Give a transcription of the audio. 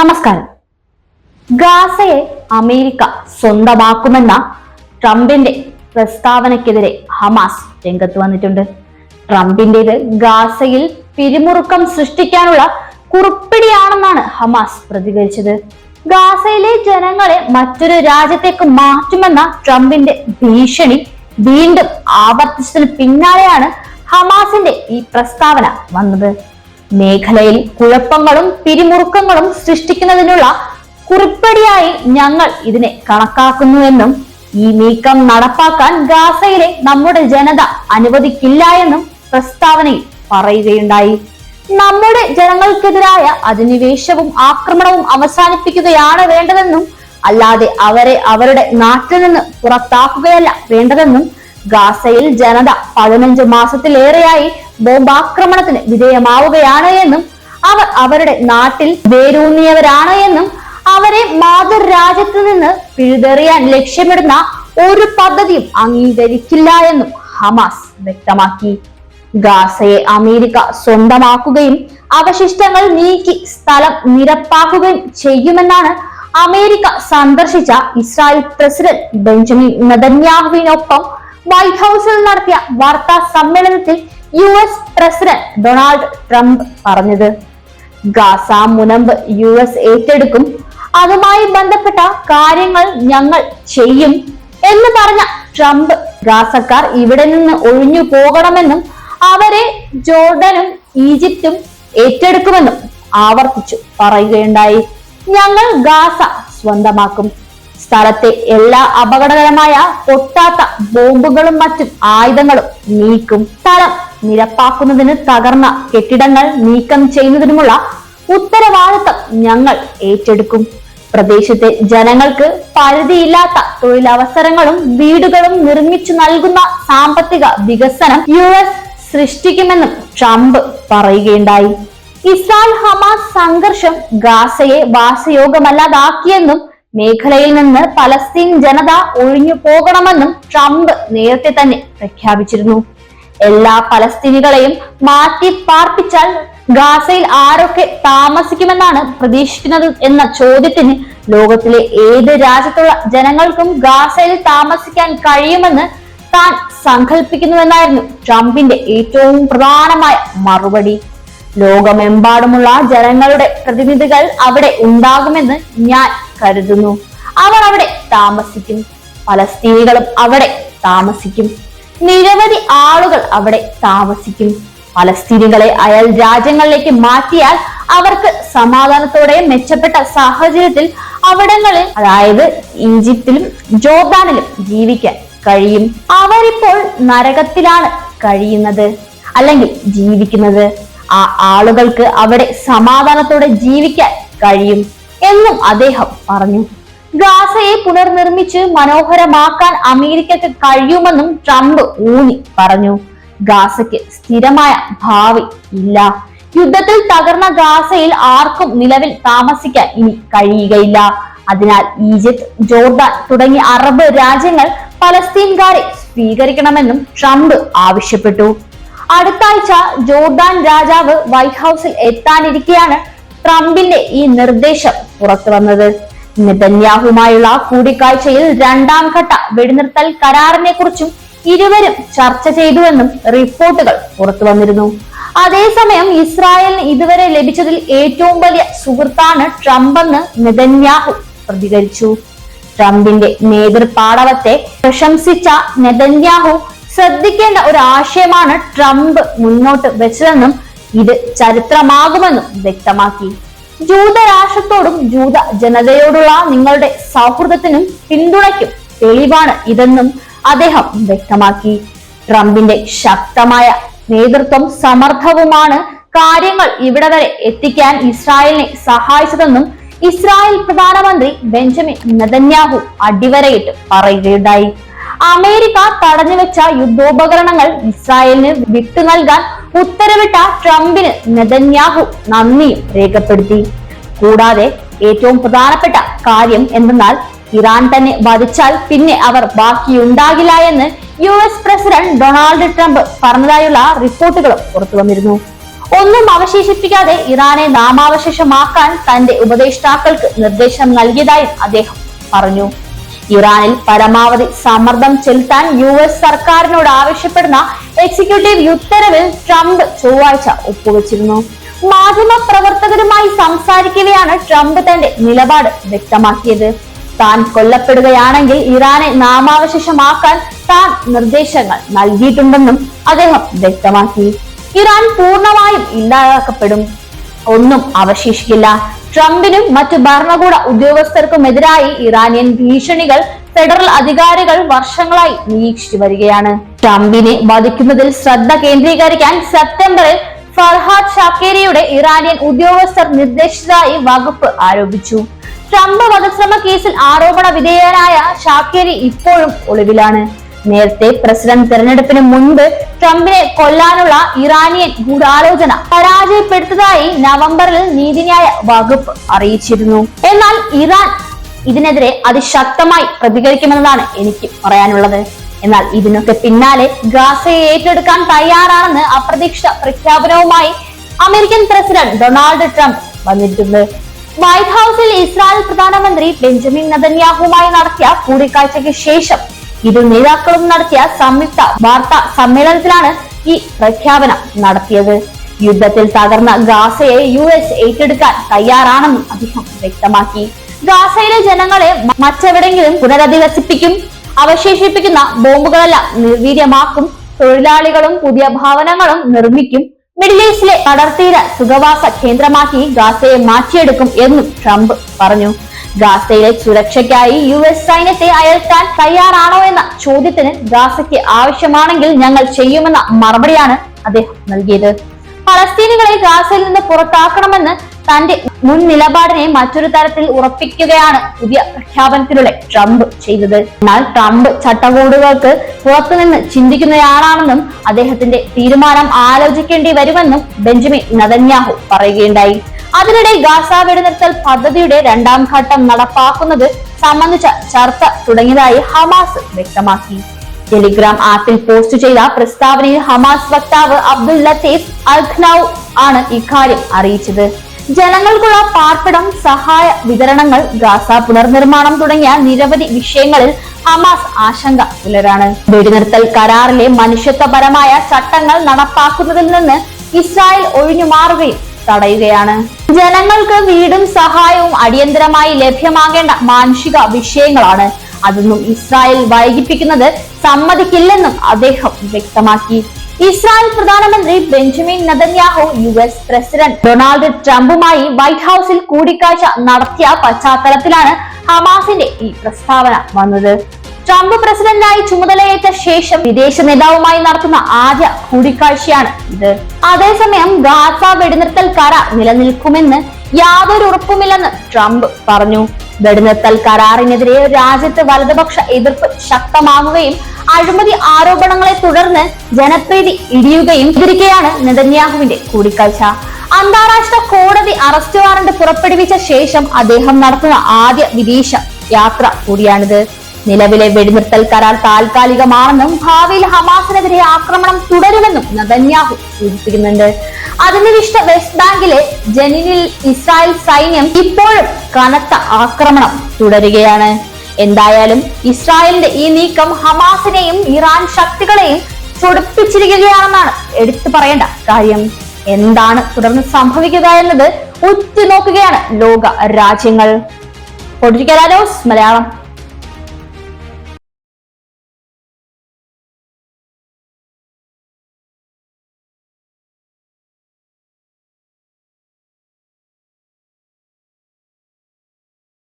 നമസ്കാരം. ഗാസയെ അമേരിക്ക സ്വന്തമാക്കുമെന്ന ട്രംപിന്റെ പ്രസ്താവനയ്ക്കെതിരെ ഹമാസ് രംഗത്ത് വന്നിട്ടുണ്ട്. ട്രംപിന്റേത് ഗാസയിൽ പിരിമുറുക്കം സൃഷ്ടിക്കാനുള്ള കുറിപ്പിടിയാണെന്നാണ് ഹമാസ് പ്രതികരിച്ചത്. ഗാസയിലെ ജനങ്ങളെ മറ്റൊരു രാജ്യത്തേക്ക് മാറ്റുമെന്ന ട്രംപിന്റെ ഭീഷണി വീണ്ടും ആവർത്തിച്ചതിന് പിന്നാലെയാണ് ഹമാസിന്റെ ഈ പ്രസ്താവന വന്നത്. മേഖലയിൽ കുഴപ്പങ്ങളും പിരിമുറുക്കങ്ങളും സൃഷ്ടിക്കുന്നതിനുള്ള കുറിപ്പടിയായി ഞങ്ങൾ ഇതിനെ കണക്കാക്കുന്നുവെന്നും ഈ നീക്കം നടപ്പാക്കാൻ ഗാസയിലെ നമ്മുടെ ജനത അനുവദിക്കില്ല എന്നും പ്രസ്താവനയിൽ പറയുകയുണ്ടായി. നമ്മുടെ ജനങ്ങൾക്കെതിരായ അധിനിവേശവും ആക്രമണവും അവസാനിപ്പിക്കുകയാണ് വേണ്ടതെന്നും അല്ലാതെ അവരെ അവരുടെ നാട്ടിൽ നിന്ന് പുറത്താക്കുകയല്ല വേണ്ടതെന്നും ഗാസയിൽ ജനത പതിനഞ്ച് മാസത്തിലേറെയായി ബോംബാക്രമണത്തിന് വിധേയമാവുകയാണ് എന്നും അവർ അവരുടെ നാട്ടിൽ വേരൂന്നിയവരാണ് എന്നും അവരെ മാതൃരാജ്യത്ത് നിന്ന് പിഴുതെറിയാൻ ലക്ഷ്യമിടുന്ന ഒരു പദ്ധതിയും അംഗീകരിക്കില്ല എന്നും ഹമാസ് വ്യക്തമാക്കി. ഗാസയെ അമേരിക്ക സ്വന്തമാക്കുകയും അവശിഷ്ടങ്ങൾ നീക്കി സ്ഥലം നിരപ്പാക്കുകയും ചെയ്യുമെന്നാണ് അമേരിക്ക സന്ദർശിച്ച ഇസ്രായേൽ പ്രസിഡന്റ് ബെഞ്ചമിൻ നദന്യാഹുവിനൊപ്പം വൈറ്റ് ഹൗസിൽ നടത്തിയ വാർത്താ സമ്മേളനത്തിൽ U S president Donald Trump പറഞ്ഞത്. ഗാസ മുനമ്പ് യു എസ് ഏറ്റെടുക്കും. അതുമായി ബന്ധപ്പെട്ട കാര്യങ്ങൾ ഞങ്ങൾ ചെയ്യും എന്ന് പറഞ്ഞ ട്രംപ് ഗാസക്കാർ ഇവിടെ നിന്ന് ഒഴിഞ്ഞു പോകണമെന്നും അവരെ ജോർഡനും ഈജിപ്തും ഏറ്റെടുക്കുമെന്നും ആവർത്തിച്ചു പറയുകയുണ്ടായി. ഞങ്ങൾ ഗാസ സ്വന്തമാക്കും. സ്ഥലത്തെ എല്ലാ അപകടകരമായ പൊട്ടാത്ത ബോംബുകളും മറ്റും ആയുധങ്ങളും നീക്കും. സ്ഥലം നിരപ്പാക്കുന്നതിന് തകർന്ന കെട്ടിടങ്ങൾ നീക്കം ചെയ്യുന്നതിനുമുള്ള ഉത്തരവാദിത്തം ഞങ്ങൾ ഏറ്റെടുക്കും. പ്രദേശത്തെ ജനങ്ങൾക്ക് പരിധിയില്ലാത്ത തൊഴിലവസരങ്ങളും വീടുകളും നിർമ്മിച്ചു നൽകുന്ന സാമ്പത്തിക വികസനം യു എസ് സൃഷ്ടിക്കുമെന്നും ട്രംപ് പറയുകയുണ്ടായി. ഇസ്രായേൽ ഹമാസ് സംഘർഷം ഗാസയെ വാസയോഗമല്ലാതാക്കിയെന്നും മേഖലയിൽ നിന്ന് പലസ്തീൻ ജനത ഒഴിഞ്ഞു പോകണമെന്നും ട്രംപ് നേരത്തെ തന്നെ പ്രഖ്യാപിച്ചിരുന്നു. എല്ലാ പലസ്തീനികളെയും മാറ്റി പാർപ്പിച്ചാൽ ഗാസയിൽ ആരൊക്കെ താമസിക്കുമെന്നാണ് പ്രതീക്ഷിക്കുന്നത് എന്ന ചോദ്യത്തിന് ലോകത്തിലെ ഏത് രാജ്യത്തുള്ള ജനങ്ങൾക്കും ഗാസയിൽ താമസിക്കാൻ കഴിയുമെന്ന് താൻ സങ്കല്പിക്കുന്നുവെന്നായിരുന്നു ട്രംപിന്റെ ഏറ്റവും പ്രധാനമായ മറുപടി. ലോകമെമ്പാടുമുള്ള ജനങ്ങളുടെ പ്രതിനിധികൾ അവിടെ ഉണ്ടാകുമെന്ന് ഞാൻ കരുതുന്നു. അവർ അവിടെ താമസിക്കും. പലസ്തീനികളും അവിടെ താമസിക്കും. നിരവധി ആളുകൾ അവിടെ താമസിക്കും. പലസ്തീനികളെ അയൽ രാജ്യങ്ങളിലേക്ക് മാറ്റിയാൽ അവർക്ക് സമാധാനത്തോടെ മെച്ചപ്പെട്ട സാഹചര്യത്തിൽ അവിടങ്ങളിൽ അതായത് ഈജിപ്തിലും ജോർദാനിലും ജീവിക്കാൻ കഴിയും. അവരിപ്പോൾ നരകത്തിലാണ് കഴിയുന്നത് അല്ലെങ്കിൽ ജീവിക്കുന്നത്. ആ ആളുകൾക്ക് അവിടെ സമാധാനത്തോടെ ജീവിക്കാൻ കഴിയും എന്നും അദ്ദേഹം പറഞ്ഞു. ഗാസയെ പുനർനിർമ്മിച്ച് മനോഹരമാക്കാൻ അമേരിക്കക്ക് കഴിയുമെന്നും ട്രംപ് ഊന്നി പറഞ്ഞു. ഗാസയ്ക്ക് സ്ഥിരമായ ഭാവി ഇല്ല. യുദ്ധത്തിൽ തകർന്ന ഗാസയിൽ ആർക്കും നിലവിൽ താമസിക്കാൻ ഇനി കഴിയുകയില്ല. അതിനാൽ ഈജിപ്ത് ജോർദാൻ തുടങ്ങിയ അറബ് രാജ്യങ്ങൾ പലസ്തീൻകാരെ സ്വീകരിക്കണമെന്നും ട്രംപ് ആവശ്യപ്പെട്ടു. അടുത്ത ആഴ്ച ജോർദാൻ രാജാവ് വൈറ്റ് ഹൗസിൽ എത്താനിരിക്കെയാണ് ട്രംപിന്റെ ഈ നിർദ്ദേശം പുറത്തു വന്നത് നെതന്യാഹുമായുള്ള കൂടിക്കാഴ്ചയിൽ രണ്ടാം ഘട്ട വെടിനിർത്തൽ കരാറിനെ കുറിച്ചും ഇരുവരും ചർച്ച ചെയ്തുവെന്നും റിപ്പോർട്ടുകൾ പുറത്തു വന്നിരുന്നു അതേസമയം ഇസ്രായേലിന് ഇതുവരെ ലഭിച്ചതിൽ ഏറ്റവും വലിയ സുഹൃത്താണ് ട്രംപെന്ന് നെതന്യാഹു പ്രതികരിച്ചു. ട്രംപിന്റെ നേതൃപാടവത്തെ പ്രശംസിച്ച നെതന്യാഹു ശ്രദ്ധിക്കേണ്ട ഒരു ആശയമാണ് ട്രംപ് മുന്നോട്ട് വെച്ചതെന്നും ഇത് ചരിത്രമാകുമെന്നും വ്യക്തമാക്കി. ജൂതരാഷ്ട്രത്തോടും ജൂത ജനതയോടുള്ള നിങ്ങളുടെ സൗഹൃദത്തിനും പിന്തുണയ്ക്കും തെളിവാണ് ഇതെന്നും അദ്ദേഹം വ്യക്തമാക്കി. ട്രംപിന്റെ ശക്തമായ നേതൃത്വം സമർത്ഥവുമാണ് കാര്യങ്ങൾ ഇവിടെ വരെ എത്തിക്കാൻ ഇസ്രായേലിനെ സഹായിച്ചതെന്നും ഇസ്രായേൽ പ്രധാനമന്ത്രി ബെഞ്ചമിൻ നെതന്യാഹു അടിവരയിട്ട് പറയുകയുണ്ടായി. അമേരിക്ക തടഞ്ഞുവെച്ച യുദ്ധോപകരണങ്ങൾ ഇസ്രായേലിന് വിട്ടു നൽകാൻ ഉത്തരവിട്ട ട്രംപിന് നെതന്യാഹു നന്ദിയും രേഖപ്പെടുത്തി. കൂടാതെ ഏറ്റവും പ്രധാനപ്പെട്ട കാര്യം എന്തെന്നാൽ ഇറാൻ തന്നെ വധിച്ചാൽ പിന്നെ അവർ ബാക്കിയുണ്ടാകില്ല എന്ന് U S president Donald Trump പറഞ്ഞതായുള്ള റിപ്പോർട്ടുകളും പുറത്തു വന്നിരുന്നു. ഒന്നും അവശേഷിപ്പിക്കാതെ ഇറാനെ നാമാവശേഷമാക്കാൻ തന്റെ ഉപദേഷ്ടാക്കൾക്ക് നിർദ്ദേശം നൽകിയതായും അദ്ദേഹം പറഞ്ഞു. ഇറാനിൽ പരമാവധി സമ്മർദ്ദം ചെലുത്താൻ യു എസ് സർക്കാരിനോട് ആവശ്യപ്പെടുന്ന എക്സിക്യൂട്ടീവ് ഉത്തരവിൽ ട്രംപ് ചൊവ്വാഴ്ച ഒപ്പുവെച്ചിരുന്നു. മാധ്യമ പ്രവർത്തകരുമായി സംസാരിക്കവെയാണ് ട്രംപ് തന്റെ നിലപാട് വ്യക്തമാക്കിയത്. താൻ കൊല്ലപ്പെടുകയാണെങ്കിൽ ഇറാനെ നാമാവശേഷമാക്കാൻ താൻ നിർദ്ദേശങ്ങൾ നൽകിയിട്ടുണ്ടെന്നും അദ്ദേഹം വ്യക്തമാക്കി. ഇറാൻ പൂർണമായും ഇല്ലാതാക്കപ്പെടും. ഒന്നും അവശേഷിക്കില്ല. ട്രംപിനും മറ്റ് ഭരണകൂട ഉദ്യോഗസ്ഥർക്കുമെതിരായി ഇറാനിയൻ ഭീഷണികൾ ഫെഡറൽ അധികാരികൾ വർഷങ്ങളായി നിരീക്ഷിച്ചു വരികയാണ്. ട്രംപിനെ വധിക്കുന്നതിൽ ശ്രദ്ധ കേന്ദ്രീകരിക്കാൻ സെപ്റ്റംബറിൽ ഫർഹാദ് ഷാക്കേരിയുടെ ഇറാനിയൻ ഉദ്യോഗസ്ഥർ നിർദ്ദേശിച്ചതായി വകുപ്പ് ആരോപിച്ചു. ട്രംപ് വധശ്രമ കേസിൽ ആരോപണ വിധേയനായ ഷാക്കേരി ഇപ്പോഴും ഒളിവിലാണ്. നേരത്തെ പ്രസിഡന്റ് തെരഞ്ഞെടുപ്പിന് മുൻപ് ട്രംപിനെ കൊല്ലാനുള്ള ഇറാനിയൻ ഗൂഢാലോചന പരാജയപ്പെടുത്തതായി നവംബറിൽ നീതിന്യായ വകുപ്പ് അറിയിച്ചിരുന്നു. എന്നാൽ ഇറാൻ ഇതിനെതിരെ അതിശക്തമായി പ്രതികരിക്കുമെന്നതാണ് എനിക്ക് പറയാനുള്ളത്. എന്നാൽ ഇതിനൊക്കെ പിന്നാലെ ഗാസയെ ഏറ്റെടുക്കാൻ തയ്യാറാണെന്ന് അപ്രതീക്ഷിത പ്രഖ്യാപനവുമായി അമേരിക്കൻ പ്രസിഡന്റ് ഡൊണാൾഡ് ട്രംപ് വന്നിട്ടുണ്ട്. വൈറ്റ് ഹൌസിൽ ഇസ്രായേൽ പ്രധാനമന്ത്രി ബെഞ്ചമിൻ നദന്യാഹുമായി നടത്തിയ കൂടിക്കാഴ്ചയ്ക്ക് ശേഷം ഇരു നേതാക്കളും നടത്തിയ സംയുക്ത വാർത്താ സമ്മേളനത്തിലാണ് ഈ പ്രഖ്യാപനം നടത്തിയത്. യുദ്ധത്തിൽ തകർന്ന ഗാസയെ യു എസ് ഏറ്റെടുക്കാൻ തയ്യാറാണെന്നും അദ്ദേഹം വ്യക്തമാക്കി. ഗാസയിലെ ജനങ്ങളെ മറ്റെവിടെങ്കിലും പുനരധിവസിപ്പിക്കും അവശേഷിപ്പിക്കുന്ന ബോംബുകളെല്ലാം നിർവീര്യമാക്കും തൊഴിലാളികളും പുതിയ ഭവനങ്ങളും നിർമ്മിക്കും മിഡിൽ ഈസ്റ്റിലെ കടർത്തീര സുഖവാസ കേന്ദ്രമാക്കി ഗാസയെ മാറ്റിയെടുക്കും എന്നും ട്രംപ് പറഞ്ഞു. ഗാസയിലെ സുരക്ഷയ്ക്കായി യു എസ് സൈന്യത്തെ അയൽക്കാൻ തയ്യാറാണോ എന്ന ചോദ്യത്തിന് ഗാസയ്ക്ക് ആവശ്യമാണെങ്കിൽ ഞങ്ങൾ ചെയ്യുമെന്ന മറുപടിയാണ് അദ്ദേഹം നൽകിയത്. പലസ്തീനികളെ ഗാസയിൽ നിന്ന് പുറത്താക്കണമെന്ന് തന്റെ മുൻ നിലപാടിനെ മറ്റൊരു തരത്തിൽ ഉറപ്പിക്കുകയാണ് പുതിയ പ്രഖ്യാപനത്തിലൂടെ ട്രംപ് ചെയ്തത്. എന്നാൽ ട്രംപ് ചട്ടക്കൂടുകൾക്ക് പുറത്തുനിന്ന് ചിന്തിക്കുന്നയാളാണെന്നും അദ്ദേഹത്തിന്റെ തീരുമാനം ആലോചിക്കേണ്ടി വരുമെന്നും ബെഞ്ചമിൻ നദന്യാഹു പറയുകയുണ്ടായി. അതിനിടെ ഗാസ വെടിനിർത്തൽ പദ്ധതിയുടെ രണ്ടാം ഘട്ടം നടപ്പാക്കുന്നത് സംബന്ധിച്ച ചർച്ച തുടങ്ങിയതായി ഹമാസ് വ്യക്തമാക്കി. ടെലിഗ്രാം ആപ്പിൽ പോസ്റ്റ് ചെയ്ത പ്രസ്താവനയിൽ ഹമാസ് വക്താവ് അബ്ദുൽ ലത്തീഫ് അൽഖ്നൌ ആണ് ഇക്കാര്യം അറിയിച്ചത്. ജനങ്ങൾക്കുള്ള പാർപ്പിടം സഹായ വിതരണങ്ങൾ ഗാസ പുനർനിർമ്മാണം തുടങ്ങിയ നിരവധി വിഷയങ്ങളിൽ ഹമാസ് ആശങ്ക പുലരാണ്. വെടിനിർത്തൽ കരാറിലെ മനുഷ്യത്വപരമായ ചട്ടങ്ങൾ നടപ്പാക്കുന്നതിൽ നിന്ന് ഇസ്രായേൽ ഒഴിഞ്ഞു മാറുകയും തടയുകയാണ്. ജനങ്ങൾക്ക് വീടും സഹായവും അടിയന്തരമായി ലഭ്യമാകേണ്ട മാനുഷിക വിഷയങ്ങളാണ്. അതൊന്നും ഇസ്രായേൽ വൈകിപ്പിക്കുന്നത് സമ്മതിക്കില്ലെന്നും അദ്ദേഹം വ്യക്തമാക്കി. ഇസ്രായേൽ പ്രധാനമന്ത്രി Benjamin Netanyahu U S president Donald ട്രംപുമായി white ഹൌസിൽ കൂടിക്കാഴ്ച നടത്തിയ പശ്ചാത്തലത്തിലാണ് ഹമാസിന്റെ ഈ പ്രസ്താവന വന്നത്. ട്രംപ് പ്രസിഡന്റായി ചുമതലയേറ്റ ശേഷം വിദേശ നേതാവുമായി നടത്തുന്ന ആദ്യ കൂടിക്കാഴ്ചയാണ് ഇത്. അതേസമയം ഗാസ വെടിനിർത്തൽ കരാർ നിലനിൽക്കുമെന്ന് യാതൊരു ഉറപ്പുമില്ലെന്ന് ട്രംപ് പറഞ്ഞു. വെടിനിർത്തൽ കരാറിനെതിരെ രാജ്യത്ത് വലതുപക്ഷ എതിർപ്പ് ശക്തമാകുകയും അഴിമതി ആരോപണങ്ങളെ തുടർന്ന് ജനപ്രീതി ഇടിയുകയും ഇരിക്കെയാണ് നെതന്യാഹുവിന്റെ കൂടിക്കാഴ്ച. അന്താരാഷ്ട്ര കോടതി അറസ്റ്റ് വാറന്റ് പുറപ്പെടുവിച്ച ശേഷം അദ്ദേഹം നടത്തുന്ന ആദ്യ വിദേശ യാത്ര കൂടിയാണിത്. നിലവിലെ വെടിനിർത്തൽ കരാർ താൽക്കാലികമാണെന്നും ഭാവിയിൽ ഹമാസിനെതിരെ ആക്രമണം തുടരുമെന്നും നദന്യാഹു സൂചിപ്പിക്കുന്നുണ്ട്. അധിനിവിഷ്ട വെസ്റ്റ് ബാങ്കിലെ ജനിനിൽ ഇസ്രായേൽ സൈന്യം ഇപ്പോഴും കനത്ത ആക്രമണം തുടരുകയാണ്. എന്തായാലും ഇസ്രായേലിന്റെ ഈ നീക്കം ഹമാസിനെയും ഇറാൻ ശക്തികളെയും ചൊടിപ്പിച്ചിരിക്കുകയാണെന്നാണ് എടുത്തു പറയേണ്ട കാര്യം. എന്താണ് തുടർന്ന് സംഭവിക്കുക എന്നത് ഉറ്റുനോക്കുകയാണ് ലോക രാജ്യങ്ങൾ. പൊടിക്കലാലോസ് മലയാളം.